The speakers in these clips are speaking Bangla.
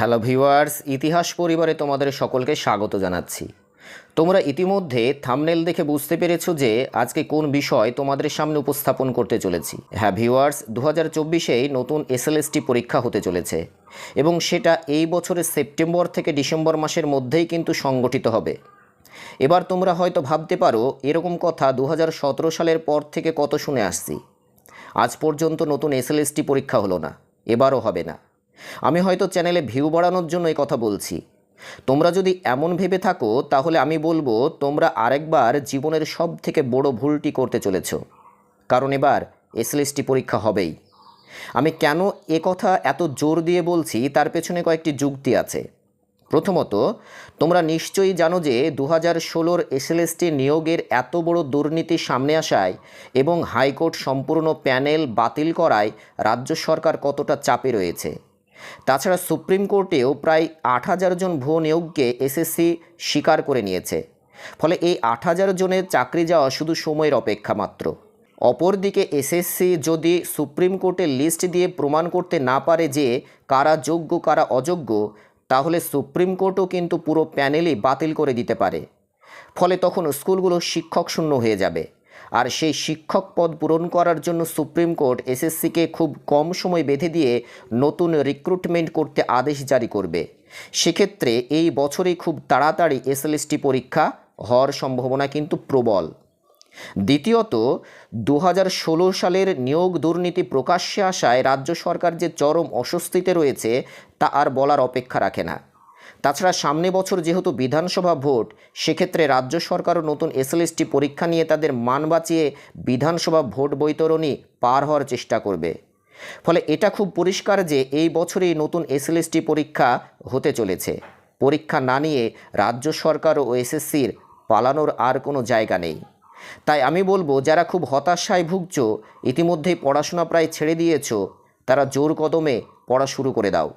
হ্যালো ভিউয়ার্স ইতিহাস পরিবারে তোমাদের সকলকে স্বাগত জানাচ্ছি। তোমরা ইতিমধ্যে থামনেল দেখে বুঝতে পেরেছ যে আজকে কোন বিষয় তোমাদের সামনে উপস্থাপন করতে চলেছি। হ্যাঁ ভিউয়ার্স দু হাজার চব্বিশেই নতুন এসএলএসটি পরীক্ষা হতে চলেছে এবং সেটা এই বছরের সেপ্টেম্বর থেকে ডিসেম্বর মাসের মধ্যেই কিন্তু সংগঠিত হবে। এবার তোমরা হয়তো ভাবতে পারো, এরকম কথা দু হাজার সতেরো সালের পর থেকে কত শুনে আসছি। আজ পর্যন্ত নতুন এসএলএসটি পরীক্ষা হলো না, এবারও হবে না। আমি হয়তো চ্যানেলে ভিউ বাড়ানোর জন্য এই কথা বলছি। তোমরা যদি এমন ভেবে থাকো, তাহলে আমি বলব, তোমরা আরেকবার জীবনের সব থেকে বড় ভুলটি করতে চলেছ। কারণ এবার এসএলএসটি পরীক্ষা হবেই। আমি কেন এ কথা এত জোর দিয়ে বলছি, তার পেছনে কয়েকটি যুক্তি আছে। প্রথমত, তোমরা নিশ্চয়ই জানো যে দু হাজার ষোলোর এসএলএসটি নিয়োগের এত বড় দুর্নীতি সামনে আসায় এবং হাইকোর্ট সম্পূর্ণ প্যানেল বাতিল করায় রাজ্য সরকার কতটা চাপে রয়েছে। তাছাড়া সুপ্রিম কোর্টেও প্রায় আট হাজার জন ভুয়ো নিয়োগকে এসএসসি স্বীকার করে নিয়েছে। ফলে এই আট হাজার জনের চাকরি যাওয়া শুধু সময়ের অপেক্ষা মাত্র। অপরদিকে এসএসসি যদি সুপ্রিম কোর্টের লিস্ট দিয়ে প্রমাণ করতে না পারে যে কারা যোগ্য, কারা অযোগ্য, তাহলে সুপ্রিম কোর্টও কিন্তু পুরো প্যানেলই বাতিল করে দিতে পারে। ফলে তখন স্কুলগুলো শিক্ষক শূন্য হয়ে যাবে। আর সেই শিক্ষক পদ পূরণ করার জন্য সুপ্রিম কোর্ট এসএসসিকে খুব কম সময় বেঁধে দিয়ে নতুন রিক্রুটমেন্ট করতে আদেশ জারি করবে। সেক্ষেত্রে এই বছরেই খুব তাড়াতাড়ি এসএলএসটি পরীক্ষা হওয়ার সম্ভাবনা কিন্তু প্রবল। দ্বিতীয়ত দু হাজার ষোলো সালের নিয়োগ দুর্নীতি প্রকাশ্যে আসায় রাজ্য সরকার যে চরম অস্বস্তিতে রয়েছে তা আর বলার অপেক্ষা রাখে না। তাছাড়া সামনে বছর যেহেতু বিধানসভা ভোট, সেক্ষেত্রে রাজ্য সরকারও নতুন এসএলএসটি পরীক্ষা নিয়ে তাদের মান বাঁচিয়ে বিধানসভা ভোট বৈতরণী পার হওয়ার চেষ্টা করবে। ফলে এটা খুব পরিষ্কার যে এই বছরেই নতুন এসএলএসটি পরীক্ষা হতে চলেছে। পরীক্ষা না নিয়ে রাজ্য সরকার ও এসএসসির পালানোর আর কোনো জায়গা নেই। তাই আমি বলব, যারা খুব হতাশায় ভুগছ, ইতিমধ্যেই পড়াশোনা প্রায় ছেড়ে দিয়েছ, তারা জোর কদমে পড়া শুরু করে দাও।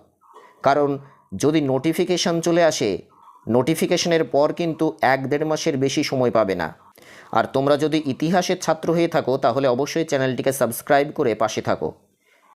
কারণ যদি নোটিফিকেশান চলে আসে নোটিফিকেশনের পর কিন্তু এক দেড় মাসের বেশি সময় পাবে না। আর তোমরা যদি ইতিহাসের ছাত্র হয়ে থাকো, তাহলে অবশ্যই চ্যানেলটিকে সাবস্ক্রাইব করে পাশে থাকো।